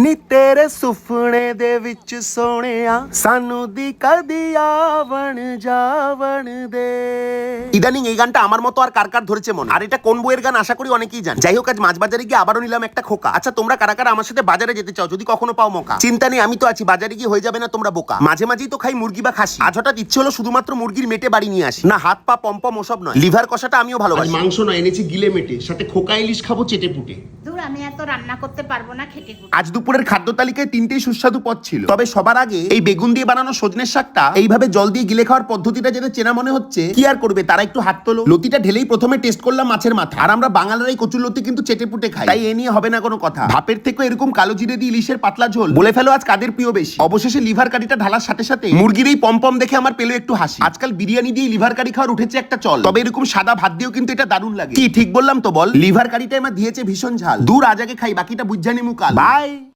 ਨੀ ਤੇਰੇ ਸੁਪਨੇ ਦੇ ਵਿੱਚ ਸੋਹਣਿਆ ਸਾਨੂੰ ਦੀ ਕਦੀ ਆਵਣ যাওয়ান দে ইদানিং এই গানটা আমার মতো আর কার কার ধরেছে মনে আর এটা কোন বইয়ের গান আশা করি অনেকেই জান যাই হোক আজ মাছ বাজারে গিয়ে আবারও নিলাম একটা খোকা আচ্ছা তোমরা কারা কারা আমার সাথে বাজারে যেতে চাও যদি কখনো পাও মকা চিন্তা নেই আমি তো আছি বাজারে গিয়ে হয়ে যাবে না তোমরা বোকা মাঝে মাঝেই তো খাই মুরগি বা খাসি আজ হঠাৎ ইচ্ছে হলো শুধুমাত্র মুরগির মেটে বাড়ি নিয়ে আসি না হাত পা পম্পম ওসব নয় লিভার কষাটা আমিও ভালোবাসি মাংস নয় এনেছি গিলে মেটে সাথে খোকা ইলিশ খাবো চেটে পুটে দূর আমি এত রান্না করতে পারবো না খেটে খুঁটে। আজ দুপুরের খাদ্য তালিকায় তিনটেই সুস্বাদু পদ ছিল। তবে সবার আগে এই বেগুন দিয়ে বানানো সজনের শাকটা এইভাবে জল দিয়ে গিলে খাওয়ার পদ্ধতিটা যেটা চেনা মনে হচ্ছে, কি আর করবে? তারা একটু হাত তোলো। লতিটা ঢেলেই প্রথমে টেস্ট করলাম মাছের মাথা। আর আমরা বাঙালিরা এই কচুর লতি কিন্তু চেটে পুটে খাই। তাই এ নিয়ে হবে না কোনো কথা। ভাপের থেকে এরকম কালো জিরে দিয়ে ইলিশের পাতলা ঝোল। বলে ফেলো আজ কাদের প্রিয় বেশি? অবশেষে লিভার কারিটা ঢালার সাথে সাথে মুরগির এই পম্পম দেখে আমার পেল একটু হাসি। আজকাল বিরিয়ানি দিয়ে লিভার কারি খাওয়ার উঠেছে একটা চল। তবে এরকম সাদা ভাত দিয়েও কিন্তু এটা দারুণ লাগে। কি ঠিক বললাম তো বল? লিভার কারিটা আমার দিয়েছে ভীষণ ঝাল। দূর আজ আগে খাই, বাকিটা বুঝজানি মুকাল। বাই।